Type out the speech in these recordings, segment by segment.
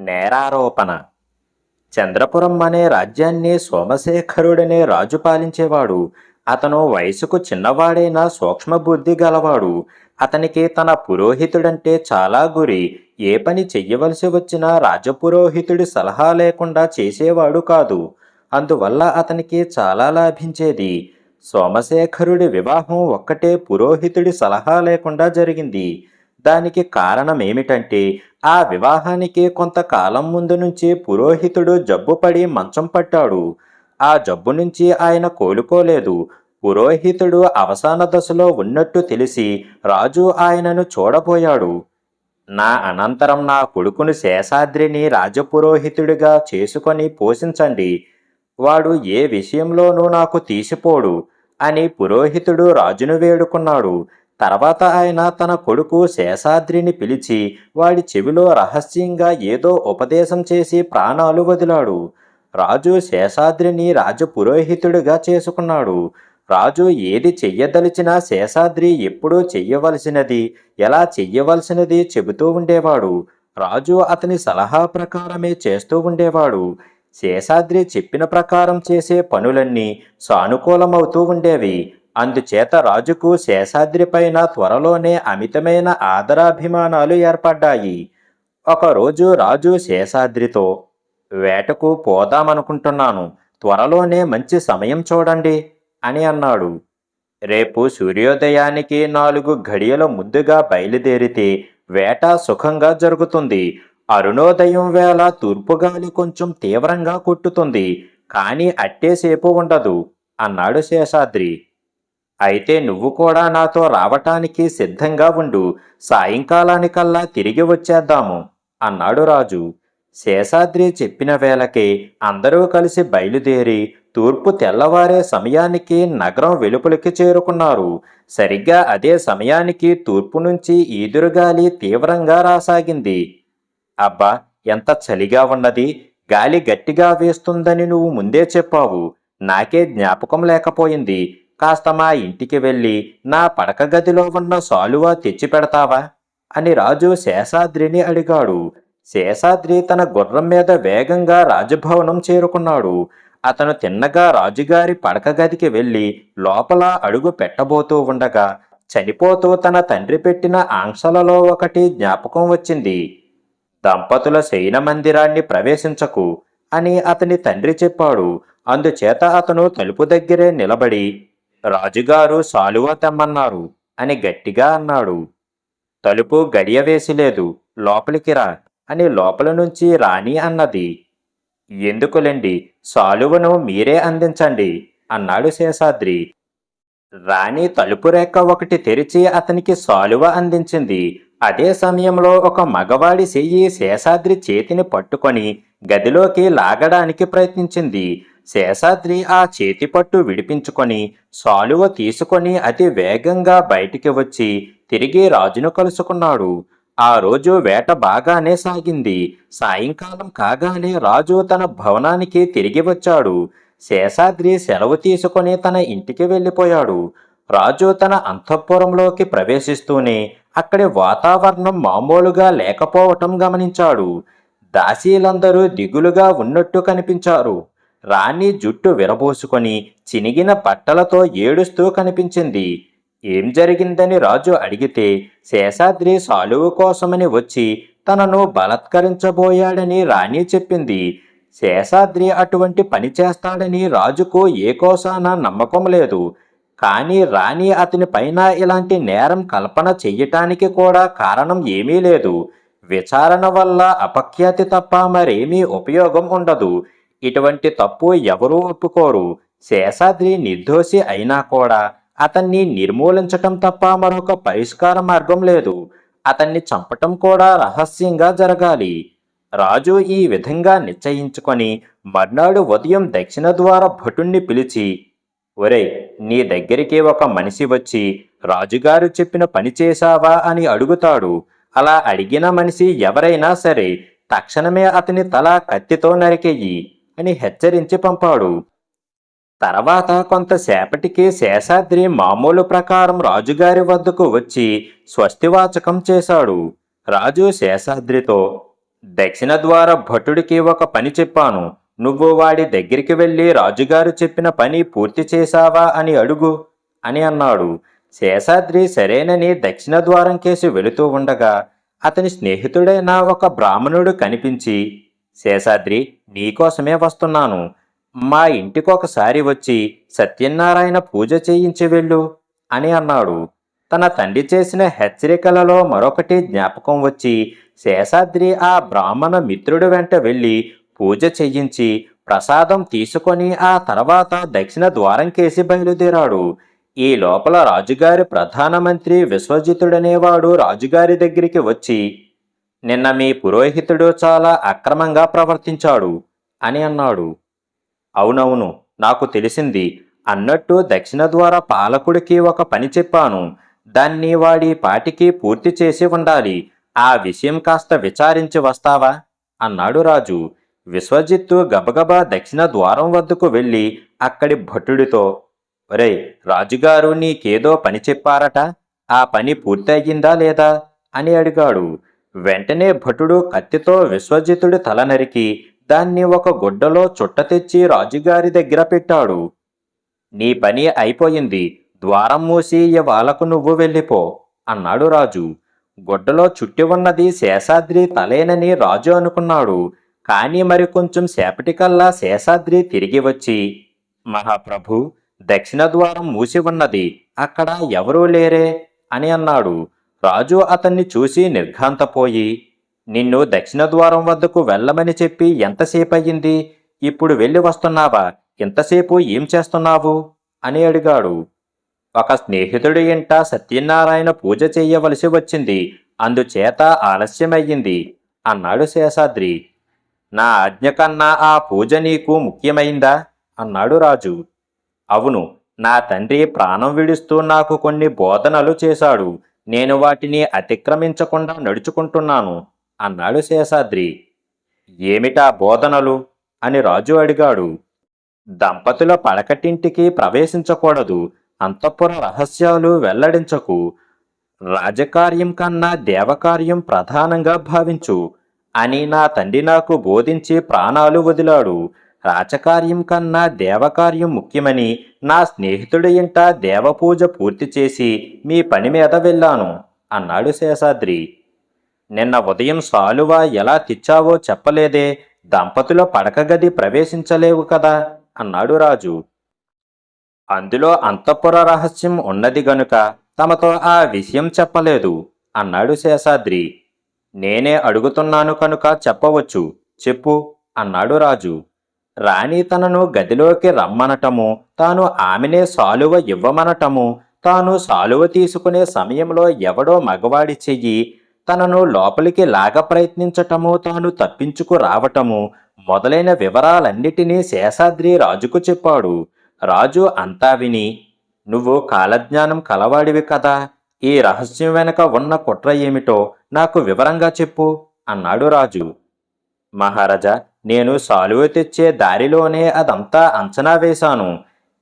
నేరారోపణ. చంద్రపురం అనే రాజ్యాన్ని సోమశేఖరుడనే రాజు పాలించేవాడు. అతను వయసుకు చిన్నవాడైన సూక్ష్మబుద్ధి గలవాడు. అతనికి తన పురోహితుడంటే చాలా గురి. ఏ పని చెయ్యవలసి వచ్చినా రాజపురోహితుడి సలహా లేకుండా చేసేవాడు కాదు. అందువల్ల అతనికి చాలా లాభించేది. సోమశేఖరుడి వివాహం ఒక్కటే పురోహితుడి సలహా లేకుండా జరిగింది. దానికి కారణమేమిటంటే ఆ వివాహానికి కొంతకాలం ముందు నుంచి పురోహితుడు జబ్బుపడి మంచం పట్టాడు. ఆ జబ్బు నుంచి ఆయన కోలుకోలేదు. పురోహితుడు అవసాన దశలో ఉన్నట్టు తెలిసి రాజు ఆయనను చూడబోయాడు. నా అనంతరం నా కొడుకును శేషాద్రిని రాజపురోహితుడిగా చేసుకొని పోషించండి. వాడు ఏ విషయంలోనూ నాకు తీసిపోడు అని పురోహితుడు రాజును వేడుకున్నాడు. తర్వాత ఆయన తన కొడుకు శేషాద్రిని పిలిచి వాడి చెవిలో రహస్యంగా ఏదో ఉపదేశం చేసి ప్రాణాలు వదిలాడు. రాజు శేషాద్రిని రాజపురోహితుడిగా చేసుకున్నాడు. రాజు ఏది చెయ్యదలిచినా శేషాద్రి ఎప్పుడూ చెయ్యవలసినది ఎలా చెయ్యవలసినది చెబుతూ ఉండేవాడు. రాజు అతని సలహా ప్రకారమే చేస్తూ ఉండేవాడు. శేషాద్రి చెప్పిన ప్రకారం చేసే పనులన్నీ సానుకూలమవుతూ ఉండేవి. అందుచేత రాజుకు శేషాద్రి పైన త్వరలోనే అమితమైన ఆదరాభిమానాలు ఏర్పడ్డాయి. ఒకరోజు రాజు శేషాద్రితో వేటకు పోదామనుకుంటున్నాను. త్వరలోనే మంచి సమయం చూడండి అని అన్నాడు. రేపు సూర్యోదయానికి నాలుగు ఘడియల ముందుగా బయలుదేరితే వేట సుఖంగా జరుగుతుంది. అరుణోదయం వేళ తూర్పుగాలి కొంచెం తీవ్రంగా కొట్టుతుంది. కానీ అట్టేసేపు ఉండదు అన్నాడు శేషాద్రి. అయితే నువ్వు కూడా నాతో రావటానికి సిద్ధంగా ఉండు. సాయంకాలానికల్లా తిరిగి వచ్చేద్దాము అన్నాడు రాజు. శేషాద్రి చెప్పిన వేళకే అందరూ కలిసి బయలుదేరి తూర్పు తెల్లవారే సమయానికి నగరం వెలుపలికి చేరుకున్నారు. సరిగ్గా అదే సమయానికి తూర్పు నుంచి ఈదురుగాలి తీవ్రంగా రాసాగింది. అబ్బా ఎంత చలిగా ఉన్నది. గాలి గట్టిగా వేస్తుందని నువ్వు ముందే చెప్పావు. నాకే జ్ఞాపకం లేకపోయింది. కాస్త మా ఇంటికి వెళ్ళి నా పడక గదిలో ఉన్న సాలువా తెచ్చి పెడతావా? అని రాజు శేషాద్రిని అడిగాడు. శేషాద్రి తన గుర్రం మీద వేగంగా రాజభవనం చేరుకున్నాడు. అతను తిన్నగా రాజుగారి పడక గదికి వెళ్ళి లోపల అడుగు పెట్టబోతూ ఉండగా చనిపోతూ తన తండ్రి పెట్టిన ఆంక్షలలో ఒకటి జ్ఞాపకం వచ్చింది. దంపతుల శయన మందిరాన్ని ప్రవేశించకు అని అతని తండ్రి చెప్పాడు. అందుచేత అతను తలుపు దగ్గరే నిలబడి రాజుగారు సాలువా తెమ్మన్నారు అని గట్టిగా అన్నాడు. తలుపు గడియ వేసిలేదు లోపలికి రా అని లోపల నుంచి రాణి అన్నది. ఎందుకులేండి సాలువను మీరే అందించండి అన్నాడు శేషాద్రి. రాణి తలుపు రేఖ ఒకటి తెరిచి అతనికి సాలువ అందించింది. అదే సమయంలో ఒక మగవాడి చెయ్యి శేషాద్రి చేతిని పట్టుకొని గదిలోకి లాగడానికి ప్రయత్నించింది. శేషాద్రి ఆ చేతిపట్టు విడిపించుకొని సాలువ తీసుకొని అతి వేగంగా బయటికి వచ్చి తిరిగి రాజును కలుసుకున్నాడు. ఆ రోజు వేట బాగానే సాగింది. సాయంకాలం కాగానే రాజు తన భవనానికి తిరిగి వచ్చాడు. శేషాద్రి సెలవు తీసుకొని తన ఇంటికి వెళ్ళిపోయాడు. రాజు తన అంతఃపురంలోకి ప్రవేశిస్తూనే అక్కడి వాతావరణం మామూలుగా లేకపోవటం గమనించాడు. దాసీలందరూ దిగులుగా ఉన్నట్టు కనిపించారు. రాణి జుట్టు విరబోసుకొని చినిగిన బట్టలతో ఏడుస్తూ కనిపించింది. ఏం జరిగిందని రాజు అడిగితే శేషాద్రి సాలువు కోసమని వచ్చి తనను బలత్కరించబోయాడని రాణి చెప్పింది. శేషాద్రి అటువంటి పని చేస్తాడని రాజుకు ఏ కోసాన నమ్మకం లేదు. కానీ రాణి అతని పైన ఇలాంటి నేరం కల్పన చెయ్యటానికి కూడా కారణం ఏమీ లేదు. విచారణ వల్ల అపఖ్యాతి తప్ప మరేమీ ఉపయోగం ఉండదు. ఇటువంటి తప్పు ఎవరూ ఒప్పుకోరు. శేషాద్రి నిర్దోషి అయినా కూడా అతన్ని నిర్మూలించటం తప్ప మరొక పరిష్కార మార్గం లేదు. అతన్ని చంపటం కూడా రహస్యంగా జరగాలి. రాజు ఈ విధంగా నిశ్చయించుకొని మర్నాడు ఉదయం దక్షిణ ద్వార భటుణ్ణి పిలిచి ఒరేయ్ నీ దగ్గరికి ఒక మనిషి వచ్చి రాజుగారు చెప్పిన పని చేశావా? అని అడుగుతాడు. అలా అడిగిన మనిషి ఎవరైనా సరే తక్షణమే అతని తల కత్తితో నరికెయ్యి అని హెచ్చరించి పంపాడు. తర్వాత కొంతసేపటికి శేషాద్రి మామూలు ప్రకారం రాజుగారి వద్దకు వచ్చి స్వస్తివాచకం చేశాడు. రాజు శేషాద్రితో దక్షిణ ద్వార భటుడికి ఒక పని చెప్పాను. నువ్వు వాడి దగ్గరికి వెళ్ళి రాజుగారు చెప్పిన పని పూర్తి చేశావా అని అడుగు అని అన్నాడు. శేషాద్రి సరేనని దక్షిణ ద్వారం కేసి వెళుతూ ఉండగా అతని స్నేహితుడైన ఒక బ్రాహ్మణుడు కనిపించి శేషాద్రి నీకోసమే వస్తున్నాను. మా ఇంటికొకసారి వచ్చి సత్యనారాయణ పూజ చేయించి వెళ్ళు అని అన్నాడు. తన తండ్రి చేసిన హెచ్చరికలలో మరొకటి జ్ఞాపకం వచ్చి శేషాద్రి ఆ బ్రాహ్మణ మిత్రుడి వెంట వెళ్ళి పూజ చెయ్యించి ప్రసాదం తీసుకొని ఆ తర్వాత దక్షిణ ద్వారం కేసి బయలుదేరాడు. ఈ లోపల రాజుగారి ప్రధానమంత్రి విశ్వజితుడనేవాడు రాజుగారి దగ్గరికి వచ్చి నిన్న మీ పురోహితుడు చాలా అక్రమంగా ప్రవర్తించాడు అని అన్నాడు. అవునవును నాకు తెలిసింది. అన్నట్టు దక్షిణ ద్వార పాలకుడికి ఒక పని చెప్పాను. దాన్ని వాడి పాటికి పూర్తి చేసి ఉండాలి. ఆ విషయం కాస్త విచారించి వస్తావా? అన్నాడు రాజు. విశ్వజిత్తు గబగబా దక్షిణ ద్వారం వద్దకు వెళ్ళి అక్కడి భటుడితో ఒరేయ్ రాజుగారు నీకేదో పని చెప్పారట? ఆ పని పూర్తయిందా లేదా? అని అడిగాడు. వెంటనే భటుడు కత్తితో విశ్వజితుడి తల నరికి దాన్ని ఒక గుడ్డలో చుట్ట తెచ్చి రాజుగారి దగ్గర పెట్టాడు. నీ పని అయిపోయింది ద్వారం మూసి ఇవాళకు నువ్వు వెళ్ళిపో అన్నాడు రాజు. గుడ్డలో చుట్టి ఉన్నది శేషాద్రి తలేనని రాజు అనుకున్నాడు. కానీ మరి కొంచెం సేపటికల్లా శేషాద్రి తిరిగి వచ్చి మహాప్రభు దక్షిణ ద్వారం మూసి ఉన్నది అక్కడ ఎవరూ లేరే? అని అన్నాడు. రాజు అతన్ని చూసి నిర్ఘాంతపోయి నిన్ను దక్షిణ ద్వారం వద్దకు వెళ్ళమని చెప్పి ఎంతసేపు అయ్యింది ఇప్పుడు వెళ్ళి వస్తున్నావా? ఇంతసేపు ఏం చేస్తున్నావు? అని అడిగాడు. ఒక స్నేహితుడి ఇంట సత్యనారాయణ పూజ చేయవలసి వచ్చింది. అందుచేత ఆలస్యమయ్యింది అన్నాడు శేషాద్రి. నా ఆజ్ఞ కన్నా ఆ పూజ నీకు ముఖ్యమైందా? అన్నాడు రాజు. అవును నా తండ్రి ప్రాణం విడుస్తూ నాకు కొన్ని బోధనలు చేశాడు. నేను వాటిని అతిక్రమించకుండా నడుచుకుంటున్నాను అన్నాడు శేషాద్రి. ఏమిటా బోధనలు? అని రాజు అడిగాడు. దంపతుల పడకటింటికి ప్రవేశించకూడదు అంతఃపుర రహస్యాలు వెల్లడించకు. రాజకార్యం కన్నా దేవకార్యం ప్రధానంగా భావించు అని నా తండ్రి నాకు బోధించి ప్రాణాలు వదిలాడు. రాచకార్యం కన్నా దేవకార్యం ముఖ్యమని నా స్నేహితుడి ఇంట దేవపూజ పూర్తి చేసి మీ పని మీద వెళ్ళాను అన్నాడు శేషాద్రి. నిన్న ఉదయం సాలువా ఎలా తెచ్చావో చెప్పలేదే దంపతుల పడక గది ప్రవేశించలేవు కదా అన్నాడు రాజు. అందులో అంతఃపుర రహస్యం ఉన్నది గనుక తమతో ఆ విషయం చెప్పలేదు అన్నాడు శేషాద్రి. నేనే అడుగుతున్నాను కనుక చెప్పవచ్చు చెప్పు అన్నాడు రాజు. రాణి తనను గదిలోకి రమ్మనటము తాను ఆమెనే సాలువ ఇవ్వమనటము తాను సాలువ తీసుకునే సమయంలో ఎవడో మగవాడి చెయ్యి తనను లోపలికి లాగ ప్రయత్నించటము తాను తప్పించుకు రావటము మొదలైన వివరాలన్నిటినీ శేషాద్రి రాజుకు చెప్పాడు. రాజు అంతా విని నువ్వు కాలజ్ఞానం కలవాడివి కదా ఈ రహస్యం వెనక ఉన్న కుట్ర ఏమిటో నాకు వివరంగా చెప్పు అన్నాడు రాజు. మహారాజా నేను సాలువ తెచ్చే దారిలోనే అదంతా అంచనా వేశాను.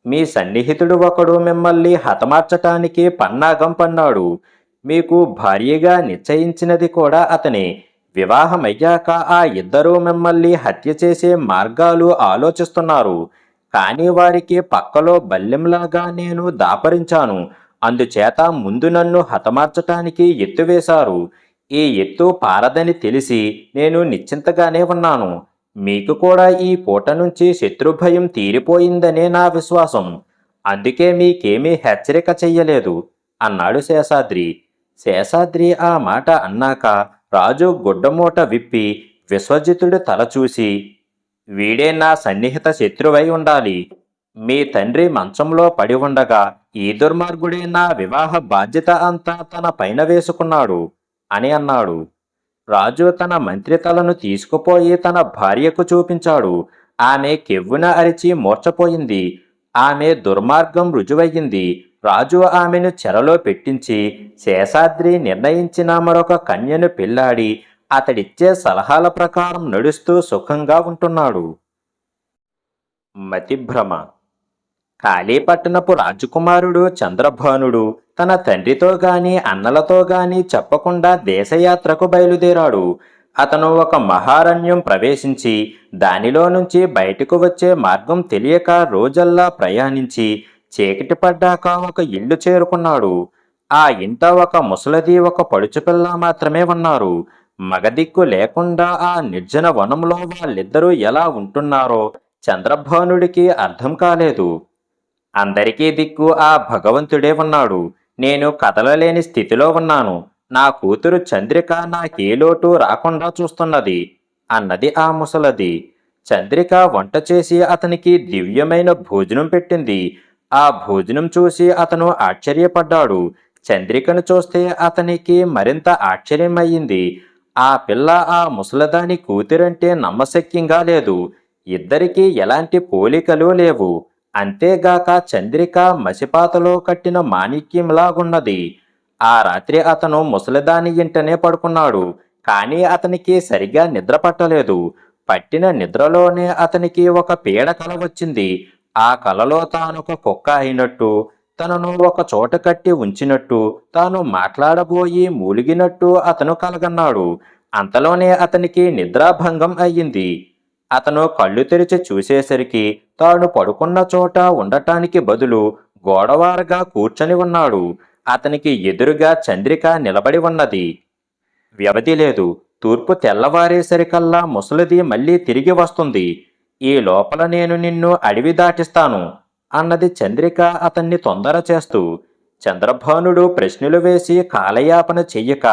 మీ సన్నిహితుడు ఒకడు మిమ్మల్ని హతమార్చటానికి పన్నాగం పన్నాడు. మీకు భార్యగా నిశ్చయించినది కూడా అతనే. వివాహమయ్యాక ఆ ఇద్దరూ మిమ్మల్ని హత్య చేసే మార్గాలు ఆలోచిస్తున్నారు. కానీ వారికి పక్కలో బల్లెంలాగా నేను దాపరించాను. అందుచేత ముందు నన్ను హతమార్చటానికి ఎత్తు వేశారు ఈ ఎత్తు పారదని తెలిసి నేను నిశ్చింతగానే ఉన్నాను. మీకు కూడా ఈ పూట నుంచి శత్రుభయం తీరిపోయిందనే నా విశ్వాసం. అందుకే మీకేమీ హెచ్చరిక చెయ్యలేదు అన్నాడు శేషాద్రి. శేషాద్రి ఆ మాట అన్నాక రాజు గుడ్డమూట విప్పి విశ్వజితుడు తల చూసి వీడే నా సన్నిహిత శత్రువై ఉండాలి. మీ తండ్రి మంచంలో పడి ఉండగా ఈ దుర్మార్గుడే నా వివాహ బాధ్యత అంతా తన పైన వేసుకున్నాడు అని అన్నాడు. రాజు తన మంత్రి తలను తీసుకుపోయి తన భార్యకు చూపించాడు. ఆమె కెవ్వున అరిచి మూర్చపోయింది ఆమె దుర్మార్గం రుజువయ్యింది. రాజు ఆమెను చెరలో పెట్టించి శేషాద్రి నిర్ణయించిన మరొక కన్యను పెళ్ళాడి అతడిచ్చే సలహాల ప్రకారం నడుస్తూ సుఖంగా ఉంటున్నాడు. మతిభ్రమ కాళీపట్టణపు రాజకుమారుడు చంద్రభానుడు తన తండ్రితో గాని అన్నలతో గాని చెప్పకుండా దేశయాత్రకు బయలుదేరాడు. అతను ఒక మహారణ్యం ప్రవేశించి దానిలో నుంచి బయటకు వచ్చే మార్గం తెలియక రోజల్లా ప్రయాణించి చీకటి పడ్డాక ఒక ఇల్లు చేరుకున్నాడు. ఆ ఇంట ఒక ముసలది ఒక పడుచుపిల్ల మాత్రమే ఉన్నారు. మగదిక్కు లేకుండా ఆ నిర్జన వనంలో వాళ్ళిద్దరూ ఎలా ఉంటున్నారో చంద్రభానుడికి అర్థం కాలేదు. అందరికీ దిక్కు ఆ భగవంతుడే ఉన్నాడు. నేను కదలలేని స్థితిలో ఉన్నాను. నా కూతురు చంద్రిక నాకే లోటు రాకుండా చూస్తున్నది. అన్నది ఆ ముసలది. చంద్రిక వంట చేసి అతనికి దివ్యమైన భోజనం పెట్టింది. ఆ భోజనం చూసి అతను ఆశ్చర్యపడ్డాడు. చంద్రికను చూస్తే అతనికి మరింత ఆశ్చర్యమయ్యింది. ఆ పిల్ల ఆ ముసలదాని కూతురంటే నమ్మశక్యంగా లేదు. ఇద్దరికీ ఎలాంటి పోలికలు లేవు. అంతేగాక చంద్రిక మసిపాతలో కట్టిన మాణిక్యంలాగున్నది. ఆ రాత్రి అతను ముసలిదాని ఇంటనే పడుకున్నాడు. కానీ అతనికి సరిగా నిద్ర పట్టలేదు పట్టిన నిద్రలోనే అతనికి ఒక పీడ కల వచ్చింది. ఆ కలలో తానొక కుక్క అయినట్టు తనను ఒక చోట కట్టి ఉంచినట్టు తాను మాట్లాడబోయి మూలిగినట్టు అతను కలగన్నాడు. అంతలోనే అతనికి నిద్రాభంగం అయ్యింది. అతను కళ్ళు తెరిచి చూసేసరికి తాను పడుకున్న చోట ఉండటానికి బదులు గోడవారగా కూర్చొని ఉన్నాడు. అతనికి ఎదురుగా చంద్రిక నిలబడి ఉన్నది. వ్యవధి లేదు. తూర్పు తెల్లవారేసరికల్లా ముసలిది మళ్ళీ తిరిగి వస్తుంది. ఈ లోపల నేను నిన్ను అడవి దాటిస్తాను అన్నది చంద్రిక అతన్ని తొందర చేస్తూ. చంద్రభానుడు ప్రశ్నలు వేసి కాలయాపన చెయ్యక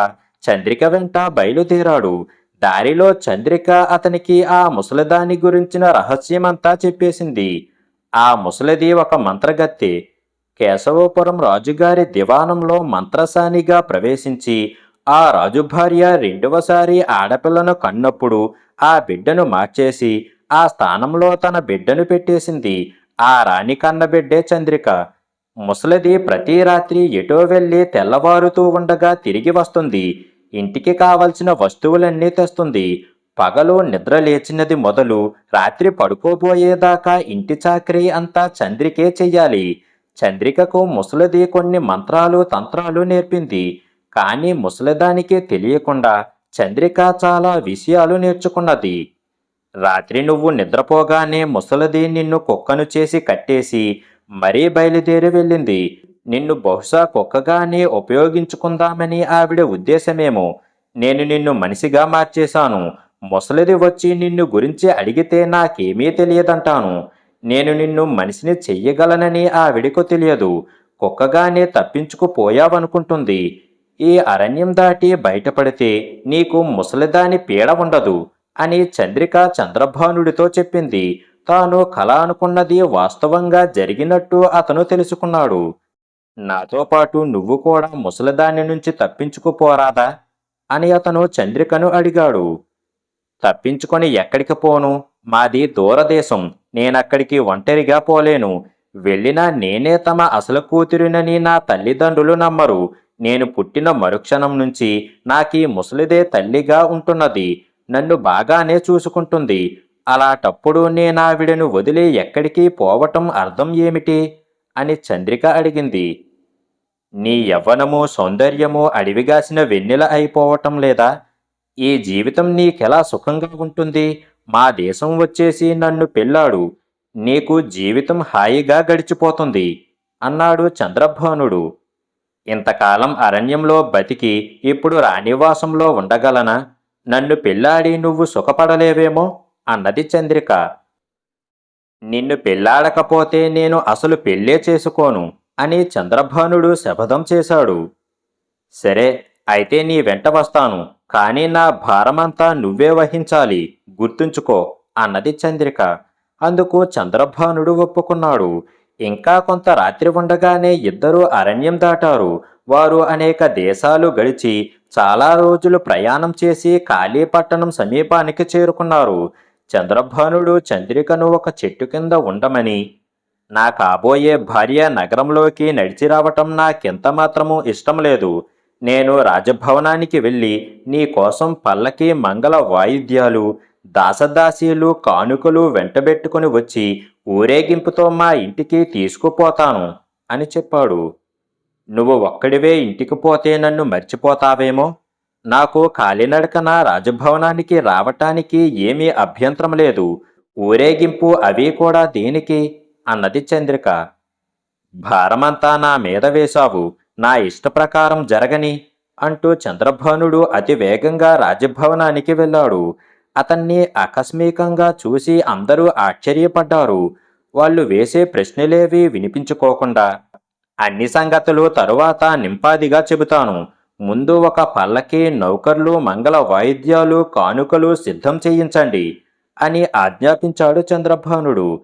చంద్రిక వెంట బయలుదేరాడు. దారిలో చంద్రిక అతనికి ఆ ముసలిదాని గురించిన రహస్యమంతా చెప్పేసింది. ఆ ముసలిది ఒక మంత్రగత్తె. కేశవపురం రాజుగారి దివానంలో మంత్రసానిగా ప్రవేశించి ఆ రాజు భార్య రెండవసారి ఆడపిల్లను కన్నప్పుడు ఆ బిడ్డను మార్చేసి ఆ స్థానంలో తన బిడ్డను పెట్టేసింది. ఆ రాణి కన్న బిడ్డే చంద్రిక. ముసలిది ప్రతి రాత్రి ఎటో వెళ్ళి తెల్లవారుతూ ఉండగా తిరిగి వస్తుంది. ఇంటికి కావలసిన వస్తువులన్నీ తెస్తుంది. పగలు నిద్ర లేచినది మొదలు రాత్రి పడుకోబోయేదాకా ఇంటి చాకరీ అంతా చంద్రికే చెయ్యాలి. చంద్రికకు ముసలిది కొన్ని మంత్రాలు తంత్రాలు నేర్పింది. కానీ ముసలిదానికే తెలియకుండా చంద్రిక చాలా విషయాలు నేర్చుకున్నది. రాత్రి నువ్వు నిద్రపోగానే ముసలిది నిన్ను కుక్కను చేసి కట్టేసి మరీ బయలుదేరి వెళ్ళింది. నిన్ను బహుశా కుక్కగానే ఉపయోగించుకుందామని ఆవిడ ఉద్దేశమేమో. నేను నిన్ను మనిషిగా మార్చేశాను. ముసలిది వచ్చి నిన్ను గురించి అడిగితే నాకేమీ తెలియదంటాను. నేను నిన్ను మనిషిని చెయ్యగలనని ఆవిడకు తెలియదు. కుక్కగానే తప్పించుకుపోయావనుకుంటుంది. ఈ అరణ్యం దాటి బయటపడితే నీకు ముసలిదాని పీడ ఉండదు అని చంద్రిక చంద్రభానుడితో చెప్పింది. తాను కళ అనుకున్నది వాస్తవంగా జరిగినట్టు అతను తెలుసుకున్నాడు. నాతో పాటు నువ్వు కూడా ముసలిదాని నుంచి తప్పించుకుపోరాదా అని అతను చంద్రికను అడిగాడు. తప్పించుకొని ఎక్కడికి పోను? మాది దూరదేశం. నేనక్కడికి ఒంటరిగా పోలేను. వెళ్ళినా నేనే తమ అసలు కూతురినని నా తల్లిదండ్రులు నమ్మరు. నేను పుట్టిన మరుక్షణం నుంచి నాకీ ముసలిదే తల్లిగా ఉంటున్నది. నన్ను బాగానే చూసుకుంటుంది. అలాటప్పుడు నేనావిడను వదిలి ఎక్కడికి పోవటం అర్థం ఏమిటి? అని చంద్రిక అడిగింది. నీ యవ్వనము సౌందర్యము అడివిగాసిన వెన్నెల అయిపోవటం లేదా? ఈ జీవితం నీకెలా సుఖంగా ఉంటుంది? మా దేశం వచ్చేసి నన్ను పెళ్ళాడు. నీకు జీవితం హాయిగా గడిచిపోతుంది అన్నాడు చంద్రభానుడు. ఇంతకాలం అరణ్యంలో బతికి ఇప్పుడు రాణివాసంలో ఉండగలనా? నన్ను పెళ్ళాడి నువ్వు సుఖపడలేవేమో? అన్నది చంద్రిక. నిన్ను పెళ్ళాడకపోతే నేను అసలు పెళ్ళే చేసుకోను. అని చంద్రభానుడు శపథం చేశాడు. సరే అయితే నీ వెంట వస్తాను కానీ నా భారమంతా నువ్వే వహించాలి గుర్తుంచుకో అన్నది చంద్రిక. అందుకు చంద్రభానుడు ఒప్పుకున్నాడు. ఇంకా కొంత రాత్రి ఉండగానే ఇద్దరూ అరణ్యం దాటారు. వారు అనేక దేశాలు గడిచి చాలా రోజులు ప్రయాణం చేసి కాళీపట్టణం సమీపానికి చేరుకున్నారు. చంద్రభానుడు చంద్రికను ఒక చెట్టు కింద ఉండమని నా కాబోయే భార్య నగరంలోకి నడిచి రావటం నాకెంత మాత్రము ఇష్టం లేదు. నేను రాజభవనానికి వెళ్ళి నీకోసం పల్లకి మంగళ వాయిద్యాలు దాసదాసీలు కానుకలు వెంటబెట్టుకుని వచ్చి ఊరేగింపుతో మా ఇంటికి తీసుకుపోతాను అని చెప్పాడు. నువ్వు ఒక్కడివే ఇంటికి పోతే నన్ను మర్చిపోతావేమో? నాకు కాలినడకన రాజభవనానికి రావటానికి ఏమీ అభ్యంతరం లేదు. ఊరేగింపు అవి కూడా దేనికి అన్నది చంద్రిక. భారమంతా నా మీద వేశావు నా ఇష్ట ప్రకారం జరగని అంటూ చంద్రభానుడు అతి వేగంగా రాజభవనానికి వెళ్ళాడు. అతన్ని ఆకస్మికంగా చూసి అందరూ ఆశ్చర్యపడ్డారు. వాళ్ళు వేసే ప్రశ్నలేవి వినిపించుకోకుండా అన్ని సంగతులు తరువాత నింపాదిగా చెబుతాను. ముందు ఒక పల్లకి నౌకర్లు మంగళ వాయిద్యాలు కానుకలు సిద్ధం చేయించండి అని ఆజ్ఞాపించాడు చంద్రభానుడు.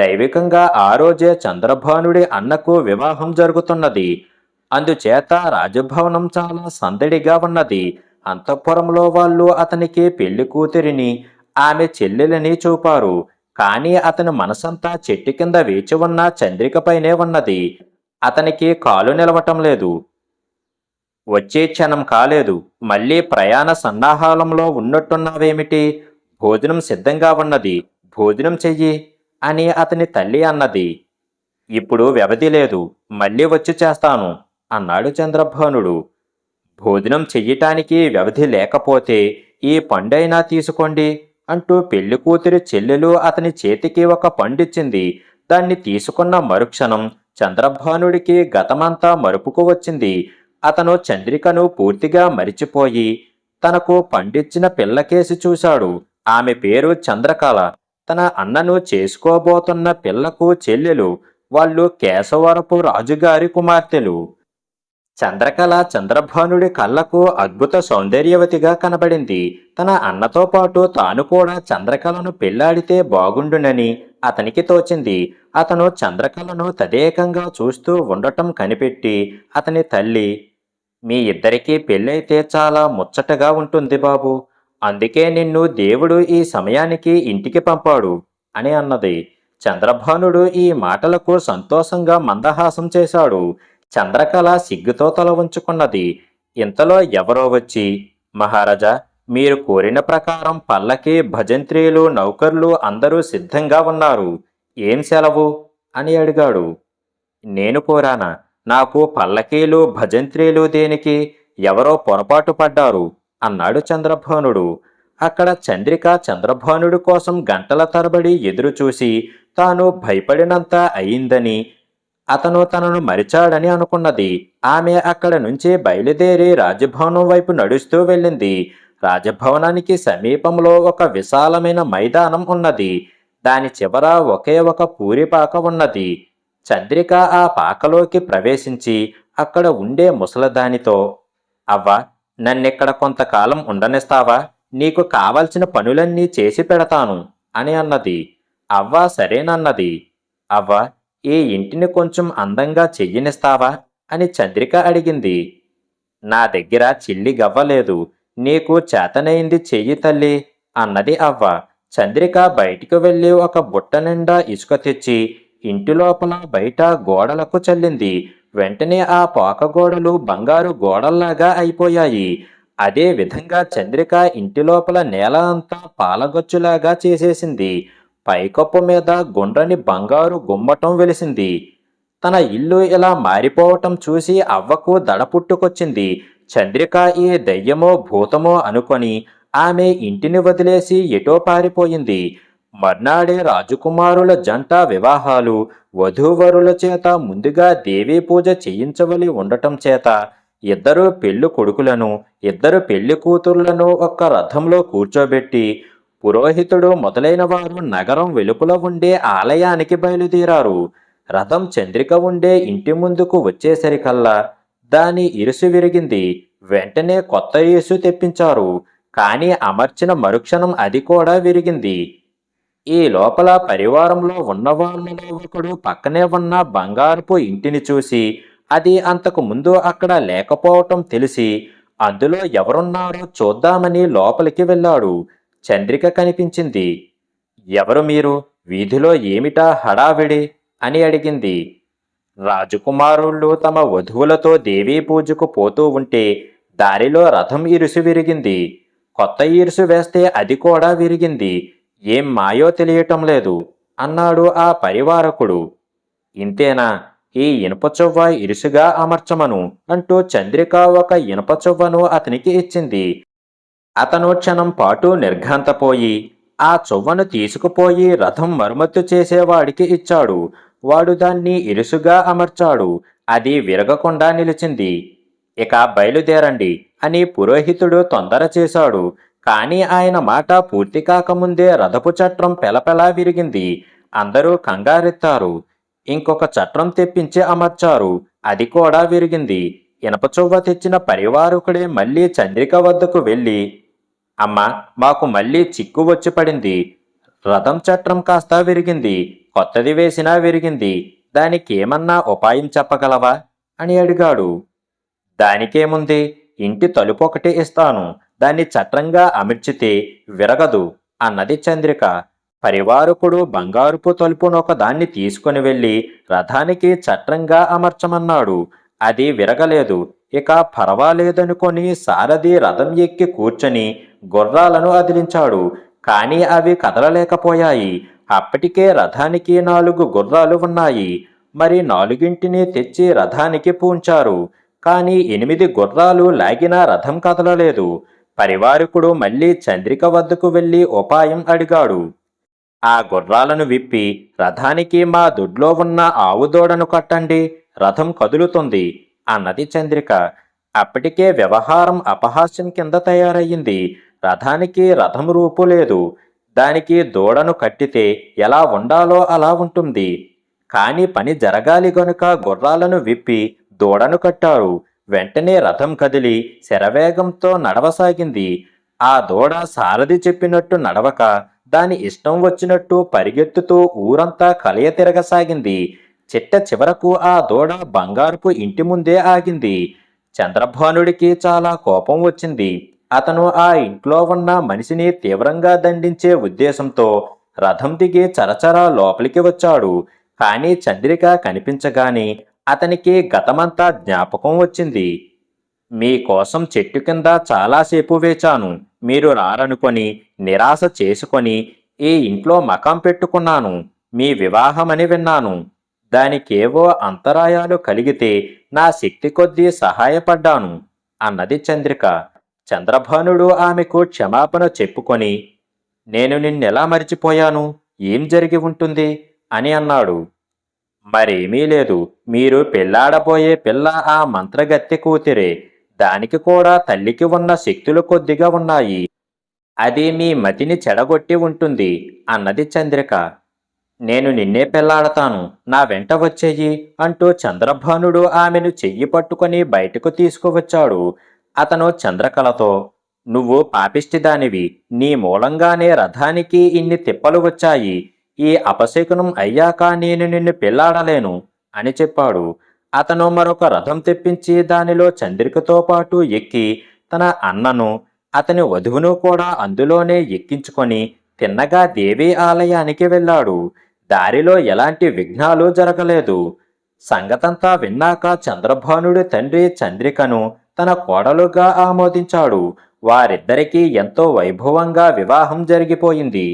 దైవికంగా ఆ రోజే చంద్రభానుడి అన్నకు వివాహం జరుగుతున్నది. అందుచేత రాజభవనం చాలా సందడిగా ఉన్నది. అంతఃపురంలో వాళ్ళు అతనికి పెళ్ళి కూతురిని ఆమె చెల్లెలని చూపారు. కానీ అతని మనసంతా చెట్టు కింద వేచి ఉన్న చంద్రికపైనే ఉన్నది. అతనికి కాలు నిలవటం లేదు. వచ్చే క్షణం కాలేదు. మళ్ళీ ప్రయాణ సన్నాహాలంలో ఉన్నట్టున్నావేమిటి? భోజనం సిద్ధంగా ఉన్నది. భోజనం చెయ్యి. అని అతని తల్లి అన్నది. ఇప్పుడు వ్యవధి లేదు మళ్ళీ వచ్చి చేస్తాను అన్నాడు చంద్రభానుడు. భోజనం చెయ్యటానికి వ్యవధి లేకపోతే ఈ పండైనా తీసుకోండి అంటూ పెళ్ళి కూతురి చెల్లెలు అతని చేతికి ఒక పండిచ్చింది. దాన్ని తీసుకున్న మరుక్షణం చంద్రభానుడికి గతమంతా మరుపుకు వచ్చింది. అతను చంద్రికను పూర్తిగా మరిచిపోయి తనకు పండిచ్చిన పిల్లకేసి చూశాడు. ఆమె పేరు చంద్రకళ. తన అన్నను చేసుకోబోతున్న పిల్లకు చెల్లెలు వాళ్ళు కేశవరపు రాజుగారి కుమార్తెలు. చంద్రకళ చంద్రభానుడి కళ్ళకు అద్భుత సౌందర్యవతిగా కనబడింది. తన అన్నతో పాటు తాను కూడా చంద్రకళను పెళ్ళాడితే బాగుండునని అతనికి తోచింది. అతను చంద్రకళను తదేకంగా చూస్తూ ఉండటం కనిపెట్టి అతని తల్లి మీ ఇద్దరికీ పెళ్ళైతే చాలా ముచ్చటగా ఉంటుంది బాబు. అందుకే నిన్ను దేవుడు ఈ సమయానికి ఇంటికి పంపాడు అని అన్నది. చంద్రభానుడు ఈ మాటలకు సంతోషంగా మందహాసం చేశాడు. చంద్రకళ సిగ్గుతో తల ఉంచుకున్నది ఇంతలో ఎవరో వచ్చి మహారాజా మీరు కోరిన ప్రకారం పల్లకి భజంత్రీలు నౌకర్లు అందరూ సిద్ధంగా ఉన్నారు. ఏం సెలవు? అని అడిగాడు. నేను కోరానా? నాకు పల్లకీలు భజంత్రీలు దేనికి? ఎవరో పొరపాటు పడ్డారు. అన్నాడు చంద్రభానుడు. అక్కడ చంద్రిక చంద్రభానుడు కోసం గంటల తరబడి ఎదురుచూసి తాను భయపడినంత అయిందని అతను తనను మరిచాడని అనుకున్నది. ఆమె అక్కడ నుంచి బయలుదేరి రాజభవనం వైపు నడుస్తూ వెళ్ళింది. రాజభవనానికి సమీపంలో ఒక విశాలమైన మైదానం ఉన్నది. దాని చివర ఒకే ఒక పూరిపాక ఉన్నది. చంద్రిక ఆ పాకలోకి ప్రవేశించి అక్కడ ఉండే ముసలదానితో అవ్వ నన్నిక్కడ కొంతకాలం ఉండనిస్తావా? నీకు కావలసిన పనులన్నీ చేసి పెడతాను అని అన్నది. అవ్వ సరేనన్నది. అవ్వ ఈ ఇంటిని కొంచెం అందంగా చెయ్యనిస్తావా? అని చంద్రిక అడిగింది. నా దగ్గర చిల్లి గవ్వలేదు. నీకు చేతనైంది చెయ్యి తల్లి అన్నది అవ్వ. చంద్రిక బయటికి వెళ్ళి ఒక బుట్ట నిండా ఇసుక తెచ్చి ఇంటి లోపల బయట గోడలకు చల్లింది. వెంటనే ఆ పోకగోడలు బంగారు గోడల్లాగా అయిపోయాయి. అదే విధంగా చంద్రిక ఇంటి లోపల నేల అంతా పాలగొచ్చులాగా చేసేసింది. పైకప్పు మీద గుండ్రని బంగారు గుమ్మటం వెలిసింది. తన ఇల్లు ఇలా మారిపోవటం చూసి అవ్వకు దడ పుట్టుకొచ్చింది చంద్రిక ఈ దయ్యమో భూతమో అనుకొని ఆమె ఇంటిని వదిలేసి ఎటో పారిపోయింది. మర్నాడే రాజకుమారుల జంట వివాహాలు వధూవరుల చేత ముందుగా దేవీ పూజ చేయించవలి ఉండటం చేత ఇద్దరు పెళ్ళి కొడుకులను ఇద్దరు పెళ్ళి కూతుర్లను ఒక్క రథంలో కూర్చోబెట్టి పురోహితుడు మొదలైన వారు నగరం వెలుపల ఉండే ఆలయానికి బయలుదేరారు. రథం చంద్రిక ఉండే ఇంటి ముందుకు వచ్చేసరికల్లా దాని ఇరుసు విరిగింది. వెంటనే కొత్త ఇరుసు తెప్పించారు. కానీ అమర్చిన మరుక్షణం అది కూడా విరిగింది. ఈ లోపల పరివారంలో ఉన్నవాళ్ళలో ఒకడు పక్కనే ఉన్న బంగారపు ఇంటిని చూసి అది అంతకు ముందు అక్కడ లేకపోవటం తెలిసి అందులో ఎవరున్నారో చూద్దామని లోపలికి వెళ్ళాడు. చంద్రిక కనిపించింది. ఎవరు మీరు? వీధిలో ఏమిటా హడావిడి? అని అడిగింది. రాజకుమారుళ్ళు తమ వధువులతో దేవీ పూజకు పోతూ ఉంటే దారిలో రథం ఇరుసు విరిగింది. కొత్త ఇరుసు వేస్తే అది కూడా విరిగింది. ఏం మాయో తెలియటం లేదు అన్నాడు ఆ పరివారకుడు. ఇంతేనా? ఈ ఇనుప చువ్వ ఇరుసుగా అమర్చమను అంటూ చంద్రిక ఒక ఇనుప చువ్వను అతనికి ఇచ్చింది. అతను క్షణం పాటు నిర్ఘాంతపోయి ఆ చొవ్వను తీసుకుపోయి రథం మరమ్మత్తు చేసేవాడికి ఇచ్చాడు. వాడు దాన్ని ఇరుసుగా అమర్చాడు. అది విరగకుండా నిలిచింది. ఇక బయలుదేరండి అని పురోహితుడు తొందర చేశాడు. కానీ ఆయన మాట పూర్తి కాకముందే రథపు చట్రం పెలపెలా విరిగింది. అందరూ కంగారెత్తారు. ఇంకొక చట్రం తెప్పించి అమర్చారు. అది కూడా విరిగింది. ఇనప చువ్వ తెచ్చిన పరివారకుడే మళ్ళీ చంద్రిక వద్దకు వెళ్ళి అమ్మ మాకు మళ్ళీ చిక్కు వచ్చి పడింది. రథం చట్రం కాస్త విరిగింది. కొత్తది వేసినా విరిగింది. దానికేమన్నా ఉపాయం చెప్పగలవా? అని అడిగాడు. దానికేముంది? ఇంటి తలుపు ఒకటి ఇస్తాను. దాన్ని చట్రంగా అమర్చితే విరగదు అన్నది చంద్రిక. పరివారకుడు బంగారుపు తలుపునొక దాన్ని తీసుకుని వెళ్ళి రథానికి చట్రంగా అమర్చమన్నాడు. అది విరగలేదు. ఇక పర్వాలేదనుకొని సారథి రథం ఎక్కి కూర్చొని గుర్రాలను అదిలించాడు. కానీ అవి కదలలేకపోయాయి. అప్పటికే రథానికి నాలుగు గుర్రాలు ఉన్నాయి. మరి నాలుగింటిని తెచ్చి రథానికి పూంచారు. కానీ ఎనిమిది గుర్రాలు లాగిన రథం కదలలేదు. పరివారకుడు మళ్ళీ చంద్రిక వద్దకు వెళ్ళి ఉపాయం అడిగాడు. ఆ గుర్రాలను విప్పి రథానికి మా దొడ్లో ఉన్న ఆవు దూడను కట్టండి రథం కదులుతుంది అన్నది చంద్రిక. అప్పటికే వ్యవహారం అపహాస్యం కింద తయారయ్యింది. రథానికి రథం రూపు లేదు. దానికి దూడను కట్టితే ఎలా ఉండాలో అలా ఉంటుంది. కాని పని జరగాలి గనుక గుర్రాలను విప్పి దూడను కట్టారు. వెంటనే రథం కదిలి శరవేగంతో నడవసాగింది. ఆ దూడ సారథి చెప్పినట్టు నడవక దాని ఇష్టం వచ్చినట్టు పరిగెత్తుతూ ఊరంతా కలయ తిరగసాగింది చిట్ట చివరకు ఆ దూడ బంగారుపు ఇంటి ముందే ఆగింది. చంద్రభానుడికి చాలా కోపం వచ్చింది. అతను ఆ ఇంట్లో ఉన్న మనిషిని తీవ్రంగా దండించే ఉద్దేశంతో రథం దిగి చరచరా లోపలికి వచ్చాడు. కానీ చంద్రిక కనిపించగానే అతనికి గతమంతా జ్ఞాపకం వచ్చింది. మీకోసం చెట్టు కింద చాలాసేపు వేచాను. మీరు రారనుకొని నిరాశ చేసుకొని ఈ ఇంట్లో మకాం పెట్టుకున్నాను. మీ వివాహమని విన్నాను. దానికేవో అంతరాయాలు కలిగితే నా శక్తి కొద్దీ సహాయపడ్డాను అన్నది చంద్రిక. చంద్రభానుడు ఆమెకు క్షమాపణ చెప్పుకొని నేను నిన్నెలా మరిచిపోయాను? ఏం జరిగి ఉంటుంది? అని అన్నాడు. మరేమీ లేదు. మీరు పెళ్ళాడబోయే పిల్ల ఆ మంత్రగత్తె కూతురే. దానికి కూడా తల్లికి ఉన్న శక్తులు కొద్దిగా ఉన్నాయి. అది మీ మతిని చెడగొట్టి ఉంటుంది అన్నది చంద్రిక. నేను నిన్నే పెళ్ళాడతాను నా వెంట వచ్చేయి అంటూ చంద్రభానుడు ఆమెను చెయ్యి పట్టుకొని బయటకు తీసుకువచ్చాడు. అతను చంద్రకలతో నువ్వు పాపిష్టిదానివి నీ మూలంగానే రథానికి ఇన్ని తిప్పలు వచ్చాయి. ఈ అపశకునం అయ్యాక నేను నిన్ను పెళ్ళాడలేను అని చెప్పాడు. అతను మరొక రథం తెప్పించి దానిలో చంద్రికతో పాటు ఎక్కి తన అన్నను అతని వధువును కూడా అందులోనే ఎక్కించుకొని తిన్నగా దేవి ఆలయానికి వెళ్ళాడు. దారిలో ఎలాంటి విఘ్నాలు జరగలేదు. సంగతంతా విన్నాక చంద్రభానుడి తండ్రి చంద్రికను తన కోడలుగా ఆమోదించాడు. వారిద్దరికీ ఎంతో వైభవంగా వివాహం జరిగిపోయింది.